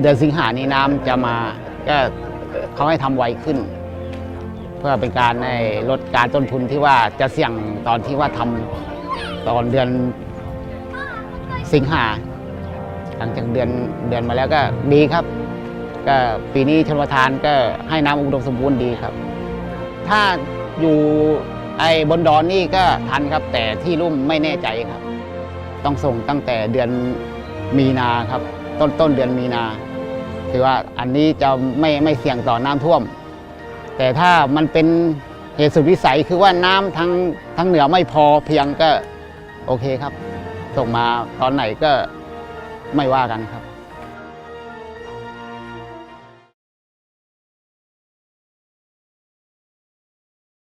เดือนสิงหานี้น้ำจะมาก็เขาให้ทำไวขึ้น เพื่อเป็นการให้ลดการต้นทุนที่ว่าจะเสี่ยงตอนที่ว่าทำตอนเดือนสิงหาหลังจากเดือนเดือนมาแล้วก็ดีครับ ก็ปีนี้ชนประทานก็ให้น้ำอุดมสมบูรณ์ดีครับ ถ้าอยู่ไอ้บนดอนนี่ก็ทันครับ แต่ที่ลุ่มไม่แน่ใจครับ ต้องส่งตั้งแต่เดือนมีนาครับ ต้นต้นเดือนมีนา คือว่าอันนี้จะไม่ไม่เสี่ยงต่อน้ำท่วม แต่ถ้ามันเป็นเหตุสุดวิสัยคือว่าน้ำทั้งทั้งเหนือไม่พอเพียงก็โอเคครับ ส่งมาตอนไหนก็ไม่ว่ากันครับ